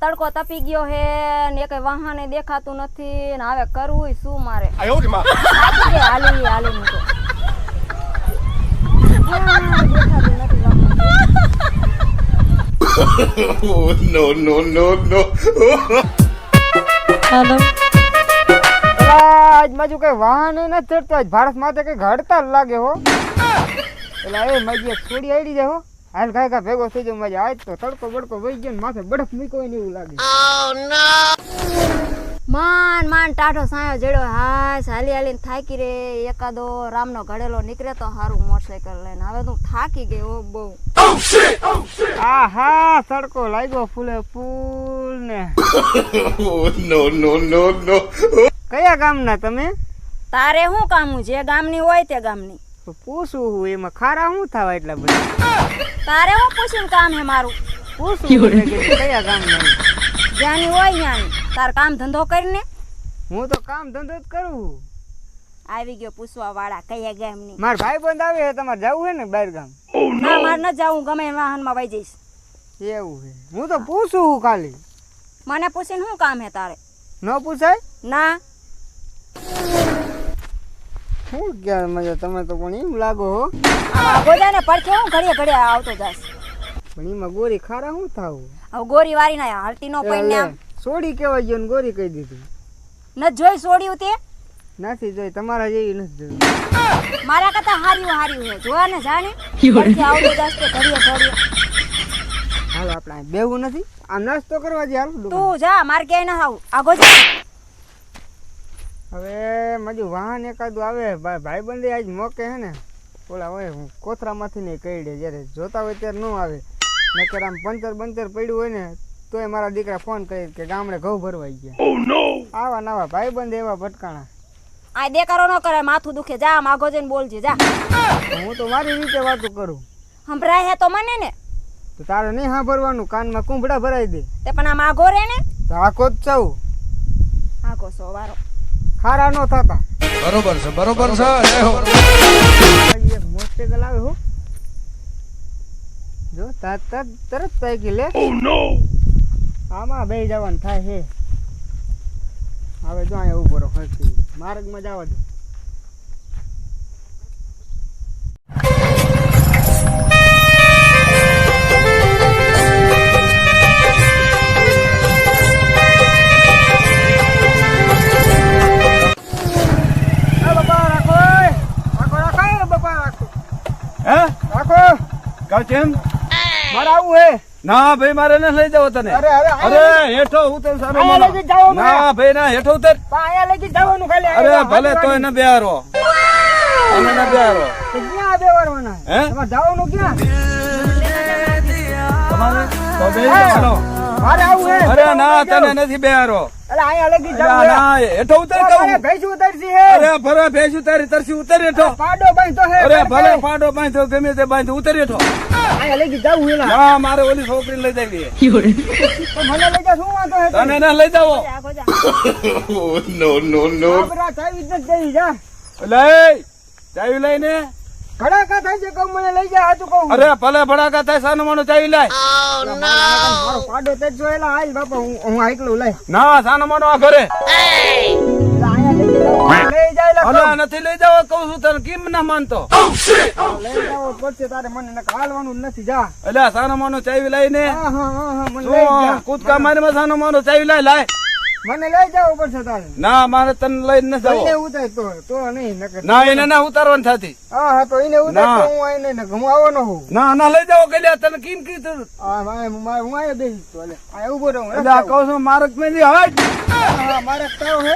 તડકો તપી ગયો હે ને કઈ વાહન દેખાતું નથી ને હવે કરવું શું મારે? આજ બાજુ કઈ વાહન નથી ચડતો. ભારત માટે કઈ ઘડતા લાગે હો. એટલે એ મજી છોડી આવી જાય હો. હાલ કાય કા ભેગો થઈ જાવ માજી આજ તો તડકો બડકો વહી ગયો ને માથે બરફ મૂક્યો ને એવું લાગે. માન માન ટાઢો સાયો જડ્યો હાસ હાલી હાલીને થાકી રે. એકાદો રામનો ઘડેલો નીકળે તો સારું મોટરસાયકલ લઈને. હવે તું થાકી ગઈ હો બહુ. આ હા તડકો લાગ્યો ફૂલે ફૂલ ને. Oh no no no! કયા ગામના તમે? તારે શું કામું? જે ગામની હોય તે ગામની. તો પૂછું હું એમાં ખારા શું થવા એટલા બધા? તારે શું પૂછીને કામ હે મારું? પૂછું હું મેં કયા કામ જ્યાંની હોય ત્યાંની. તાર કામ ધંધો કરીને? હું તો કામ ધંધો જ કરું. આવી ગયો પૂછવા વાળા કયા ગામની? માર ભાઈ બંધ આવે છે તમારે જવું છે ને બહાર ગામ? ના મારે ન જાવું ગમે વાહન વાહનમાં વહી જઈશ. એવું હે હું તો પૂછું હું ખાલી. મને પૂછીને શું કામ હે તારે? ન પૂછાય? ના. શું ક્યાં મજા? તમે તો પણ એમ લાગો હો. આ ગોજાને પડખે હું ઘડીએ ઘડીએ આવતો જાસ. પણ એમાં ગોરી ખારા શું થાવ? હવે ગોરી વારી ના હાલતી નો પડીને આમ. સોડી કેવા ગયો ને ગોરી કહી દીધી. ન જોઈ છોડ્યું તે? નથી જોઈ તમારા જેવી નથી જોઈ. મારા કરતા હાર્યું હાર્યું હે જોવા ને જાણે પડખે આવતો જાસ તો ઘડીએ ઘડીએ. હાલો આપણે બેવું નથી. આ નાસ્તો કરવા જે હાલો તું જા માર ક્યાંય ના આવ. આગો ગોજા. હવે મજુ વાહન એકાદું આવે ભાઈ ભાઈબંધે આજ મોકે હે ને ઓલા હોય કોથરામાંથી નહીં દે જ્યારે જોતા હોય ત્યારે ન આવે. નકર આમ પંચર બંચર પડ્યું હોય ને તોય મારા દીકરા ફોન કરી કે ગામડે ઘઉં ભરવાઈ ગયા. આવા નવા ભાઈબંધ એવા ભટકાણા. આ દેકારો ન કરે માથું દુખે જા માગો જઈને બોલજે જા. હું તો મારી રીતે વાતો કરું. સંભળાય હે તો મને ને. તો તારે નહીં સાંભળવાનું કાનમાં કુંભડા ભરાઈ દે. તે પણ આ માગો રે ને? તો આખો જ ચાવું. આખો સો વારો ખારા ન થતા. બરોબર છે બરોબર છે હો. એક મોટરસાઇકલ આવે હો. જો તરત તરત સાયકલ લે. આમાં બે જવાનું થાય છે હવે જો અહીંયા ઊભો રહો ફરતી માર્ગમાં જવા દે. ના ભાઈ મારે ન લઈ જાવ તને. અરે હેઠો ઉતર સારો. ના ભાઈ ના હેઠો ઉતર. લગી જવાનું ખાલી અરે ભલે તો એને બેહારો. તમે ન બેહારો. ક્યાં હે? જવાનું ક્યાં? તમારે તો અરે ના તને નથી બેહારો. ના મારે ના. ના ઓલી છોકરી લઈ જાવી લઈ શું વાંધો તને ના લઈ જાવો ચાવી જઈ જા. લઈ ચાવી લઈને ઘણા કા થાય છે કહું મને લઈ જાય હાચું કહું. અરે ભલે ભડાકા થાય સાનું માનો ચાવી લાય. મારો પાડો તે જોયેલા હાલ બાપા હું હું આઈકલું લઈ. ના સાનું માનો આ ઘરે. અહીંયા લઈ જાઉં. લઈ જાય લા અલા નથી લઈ જાવ કહું છું તને કેમ ના માનતો? લઈ જાવો પડશે તારે મને હાલવાનું નથી જા. એટલે સાનો માનો ચાવી લઈને હા હા હા હા લઈ જા કૂદકા મારી સાનો માનો ચાવી લાય લાય. મને લઈ જવું પડશે તારે. ના મારે તને લઈને ન એને જાવ ઉતાર તો તો નહીં નકર ના એને ના ઉતારવાની થતી. હા હા તો એને ઉતાર તો હું આઈને ને હું આવવાનો હું ના ના લઈ જાવ કલ્યા તને કેમ કીધું? હા હું આયો બેસી તો એટલે આ ઊભો રહું એટલે આ કહું છું મારક જ હવે હા હા મારે તાવ હે.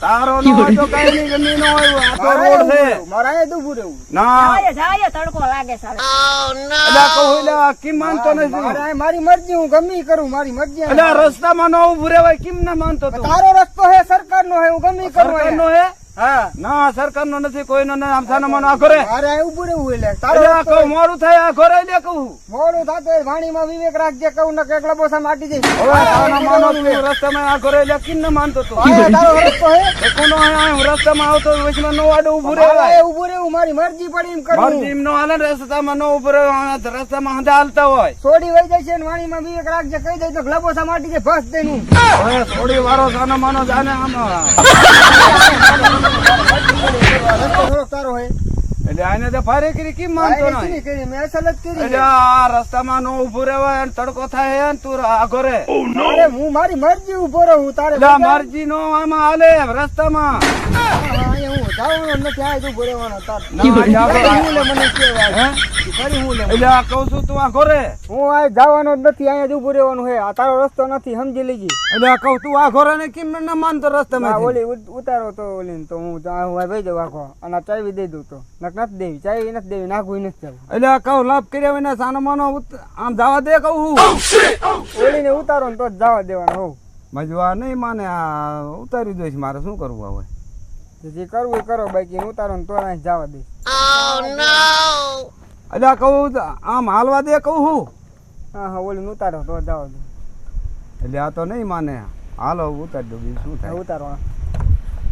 તારો નો તો કઈ નહીં ગમી નો હોય આ તો રોડ છે. મારા એ દુભું ઊભું રહેવું. ના. જાય જાય તડકો લાગે સારે એટલે આ કહું એટલે આ કેમ માનતો નથી? મારા મારી મરજી હું ગમી કરું મારી મરજી એટલે આ રસ્તામાં નો ઉભું રહેવાય કેમ ના માનતો તું? તારો રસ્તો હે સરકાર નો હે હું ગમી કરું સરકારનો હા? ના સરકાર નો નથી કોઈ નો આમ સાનો માનો આ ઘરે. ઉભું રહેવું એટલે તારો કહું મોડું થાય આ ઘરે લે કહું. મોડું થતું વાણી માં વિવેક રાખજે કહું ને કે બોસા માટી જઈશ હવે સાનો માનો રસ્તામાં આ ઘરે લે કિન માનતો તો? તારો રસ્તો હે? કોનો હું રસ્તામાં આવતો વચમાં નો આડો ઉભું મારે રહેવાય. ઊભું રહેવું મારી મરજી પડી એમ મારી કરું મરજી નો હાલે રસ્તામાં નો ઊભું રસ્તા રસ્તામાં હંધા હાલતા હોય. છોડી વઈ છે ને વાણીમાં વિવેક રાખજે કહી દઈ તો ગ્લબોસા માટી જાય ભસ દે નું થોડી વારો સાનો માનો જાને આમ રસ્તો થોડોક તારો હે એટલે આને તો ફારે કરી કેમ માનતો નહીં? કરી? મેં અસલ જ કરી એટલે આ રસ્તામાં નો ઊભું રહેવાય અને તડકો થાય હે ને તું આ ઘરે. અરે હું મારી મરજી ઊભો રહું તારે મરજી નો આમાં હાલે રસ્તામાં. હા, જ લે મને કેવાય ફરી હું લે. એટલે આ કહું છું તું આ ઘરે હું આ જવાનો જ નથી અહીંયા જ ઉભું રહેવાનું છે આ તારો રસ્તો નથી? સમજી લેજે એટલે આ કહું તું આ ઘરે ને કેમ ન માનતો આ રસ્તામાં ઓલી ઉતારો તો ઓલી તો હું ભાઈ દઉં આખો અને ચાવી દઈ દઉં તો નક નથી દેવી ચાવી નથી દેવી નાખવું નથી જવું એટલે આ કહું લાભ કર્યા વિના સાનો માનો આમ જવા દે કહું ઓલી ને ઉતારો ને તો જ જવા દેવાનો હોવ મજવા નહીં માને આ ઉતારી દઈશ મારે શું કરવું હવે? જે કરવું એ કરો બાકી હું ઉતારો ને તો અહીં જવા દઈશ. એટલે આ કહું આમ હાલવા દે કહું હું. હા હા ઓલી ઉતારો તો જવા દે. એટલે આ તો નહીં માને. હાલો ઉતારી દો બીજું શું થાય? ઉતારો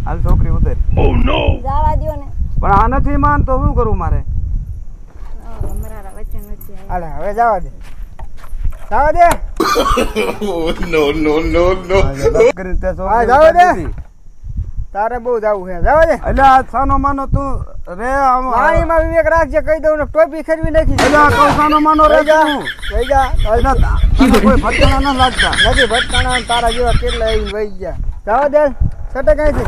હાલ છોકરી ઉતારી. જવા દો ને. પણ આ નથી માનતો શું કરવું મારે? વચ્ચે હાલે હવે જવા દે. જવા દે. નો નો નો નો જાઓ દે. તારે બહુ જવું છે જવા દે. એટલે આ સાનો માનો તું રે પાણી માં વિવેક રાખજે કહી દઉં ને ટોપી ખેરવી નાખી એટલે આ કઉ સાનો માનો રે વઈ જા. વઈ જા. કોઈ ભટકાણા ન લાગતા. નથી ભટકાણા તારા જેવા કેટલા આવી વહી ગયા. જવા દે છટે કઈ છે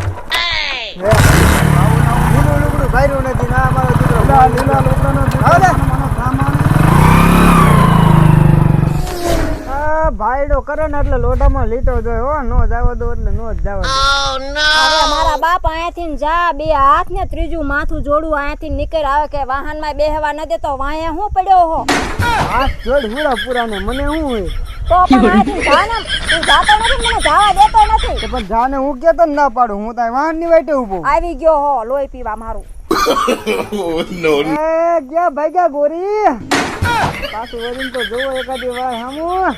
લીલું લુગડું ભાર્યું નથી. ના મારો દીકરો લીલા લોકોનો જાઓ દે. સાનો માનો સામાન કરે ને એટલે લોટામાં લીટો જોય. હો નો જાવ દો એટલે નો જ જાવ મારા બાપ અહીંયાથી જા બે હાથ ને ત્રીજું માથું જોડું અહીંયાથી નીકળ. આવે કે વાહનમાં બેહવા ન દેતો વાહે હું પડ્યો હો હાથ જોડ હુડા પૂરા ને મને હું હોય? તો પણ અહીંયાથી જા ને. તું જાતો નથી મને જાવા દેતો નથી. પણ જાને હું કેતો ના પાડું હું તારી વાહનની વાટે ઊભો આવી ગયો હો લોહી પીવા મારું. Oh, no, no. એ ગયા ભાગ્યા ગોરી? પાછું વળીને તો જોવો એકાદી વાર હામું.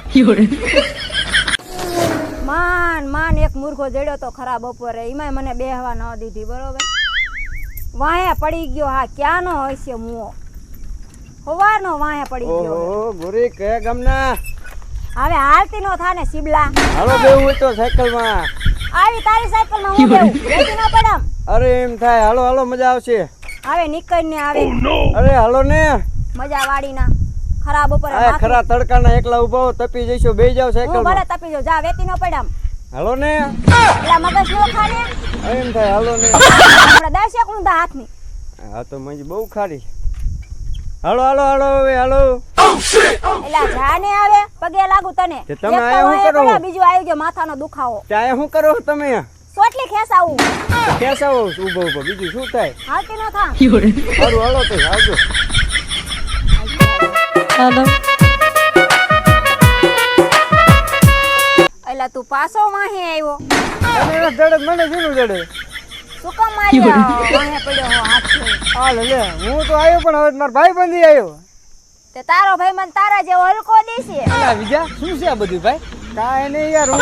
માન માન એક મૂર્ખો જડ્યો તો ખરા બપોરે. એમાંય મને બેહવા ન દીધી બરોબર? વાહે પડી ગયો હા ક્યાંનો હોય છે મુઓ સવારનો વાહે પડી ગયો ઓહો ગુરી કે ગમના? હવે હાલતી નો થા ને શિબલા. હાલો બેવું તો સાયકલમાં આવી તારી સાયકલમાં હું બેવું બેસી ન પડમ. અરે એમ થાય. હાલો હાલો મજા આવશે. હવે નીકળ ને આવે. અરે હાલો ને. મજા વાળી ના ખરા બપોરે આ ખરા તડકાના એકલા ઊભો તપી જઈશો બે જાવ સાયકલ ભલે તપી જાઉં જા વેતી નો પડામ હાલો ને. એલા મગજ નો ખાને. એમ થાય હાલો ને. આપણે દસ એક ઊંધા હાથની. હા તો મજી બહુ ખારી. હાલો હાલો હાલો હવે હાલો. એટલે જાને આવે પગે લાગુ તને. તમે આયા શું કરો? બીજું આવી ગયો માથાનો દુખાવો. ચાય શું કરો તમે? સોટલી ખેસાવું ખેસાવો ઊભો ઊભો બીજું શું થાય? હાલતી નો થા. સારું હાલો તો આવજો. એટલે તું પાછો વાહે આવ્યો? મને જડે મને શીનું જડે. શું કામ માર્યા વાહે પડ્યો હો હાથથી હાલ લે. હું તો આવ્યો પણ હવે મારા ભાઈ બંધી આવ્યો. તે તારો ભાઈ મને તારા જેવો હલકો દેશે. બીજા શું છે આ બધું ભાઈ? કાંઈ નહીં યાર હું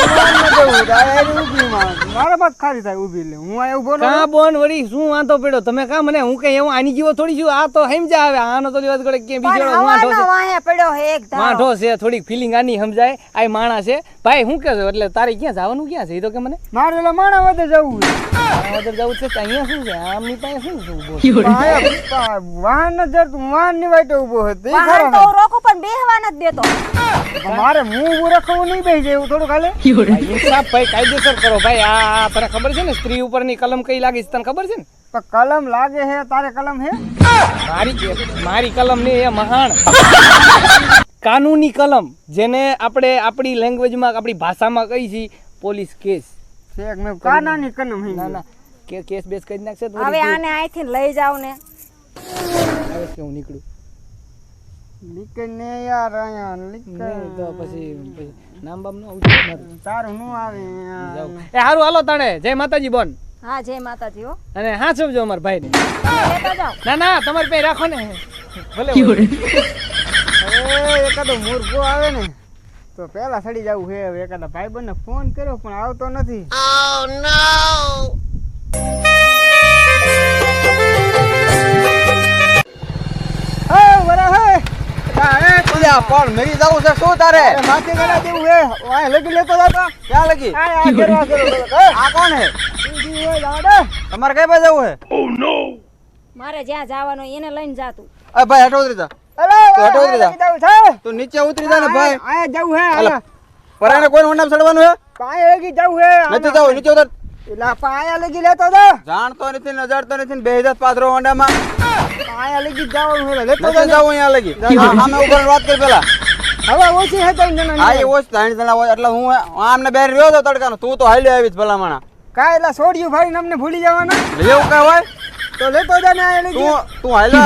ઊભી મારા બાદ ખાલી થાય ઊભી હું આ ઊભો કા બોન વળી શું વાંધો પડ્યો? તમે કા મને હું કઈ એવું આની જેવો થોડી છું? આ તો સમજા આવે. આનો તો દિવસ ગળે કે બીજો વાંઢો છે. વાહે પડ્યો હે એક ધારો. વાંઢો છે થોડીક ફિલિંગ આની સમજાય. આ માણા છે. ભાઈ હું કે એટલે તારે ક્યાં જવાનું ક્યાં છે? એ તો કે મને. મારે એટલે માણા વધે જવું છે. તો અહીંયા શું છે? આમની પાસે શું છે ઊભો છે? આયા વાહન ન જડતું વાહનની વાટે ઊભો હતો ઈ વાહન તો. પણ બેહવા નથી દેતો. મારે હું ઊભું રખવું નહીં બેસી જાય એવું થોડું ખાલે ભાઈ, ભાઈ કાયદેસર કરો. ભાઈ આ આ તને ખબર છે ને સ્ત્રી ઉપરની કલમ કઈ લાગી છે? તને ખબર છે ને? પણ કલમ લાગે હે તારે કલમ હે? મારી મારી કલમ ને એ મહાન. કાનૂની કલમ જેને આપણે આપણી લેંગ્વેજમાં આપણી ભાષામાં કહી છીએ પોલીસ કેસ. કાનાની કલમ હે. ના ના કેસ બેસ કરી નાખશે હવે આને અહીંથી લઈ જાવ ને. હું નીકળું. નીકળ યાર અહીંયા નીકળ. તો પછી પછી નામ બામ નો તારું નું આવે એ હારું હાલો તાણે. જય માતાજી બોન. હા જય માતાજી હો. અને હા સમજો અમારા ભાઈને. તમે ના ના તમારી પાસે રાખો ને. ભલે હવે એકાદો મૂર્ખો આવે ને તો પેલા સડી જવું છે. હવે એકાદા ભાઈબંધને ફોન કર્યો પણ આવતો નથી. હે આ પણ મેરી જાવ છે શું તારે? માથે ગળા દેવું હે આ લગી લેતો દાદા ક્યાં લગી? આ આ ઘેરો આ ઘેરો આ કોણ હે? દે તમારે કઈ બાજુ જવું હે? મારે જ્યાં જવાનું એને લઈને જાતું અ ભાઈ હટો ઉતરી જા. અરે તો હટો ઉતરી જા. તું નીચે ઉતરી જા ને ભાઈ. આ જવું હે આ પરાણે કોઈ હોન્ડામ ચડવાનું હે? પાય લગી જવું હે નથી જવું નીચે ઉતર. એલા પાયા લગી લેતો જા જાણતો નથી ને અજાણતો નથી બેહજત પાદરો હજાર પાયા લગી જવાનું હે લેતો નથી જા જવું અહીંયા લગી. સામે ઊભા વાત કરી પેલા. હવે ઓછી હે તઈ જણા હા એ ઓછ ત્રણ જણા હોય એટલે હું આમને બેર રહ્યો તો તડકાનો. તું તો હાલ્યો આવીશ ભલામણા. કાય એટલે છોડ્યું ભાઈ અમને ભૂલી જવાના. હોય? તો લેતો જા ને આ લગી તું તું હાલ્યો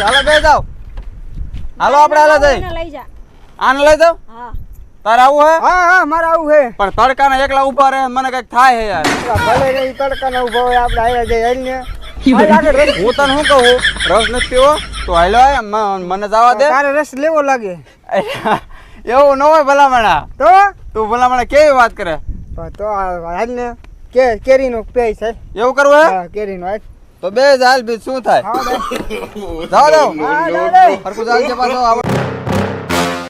હાલો બે જાવ હાલો આપણે હાલો જઈ. લઈ જા. આને લઈ જાવ હા. તારે આવું હે? હા હા મારે આવું હે. પણ તડકાના એકલા ઊભા રહે મને કંઈક થાય હે યાર. ભલે ઈ ઊભો હોય આપણે આયા જઈ હાલને હાલ આગળ રસ- હું તને શું કહું? રસ નથી પીવો તો હાલો મને જવા દે. તારે રસ લેવો લાગે. એવું ન હોય ભલામણા. તો? તું ભલામણા કેવી વાત કરે? તો હાલ ને. કે કેરીનો પેય છે. એવું કરવું હે? કેરીનો હાલ. તો બે હાલ શું થાય? જાઓ જાઓ. no, હા, no, દે, દે. no. હરખું ચાલજે પાછો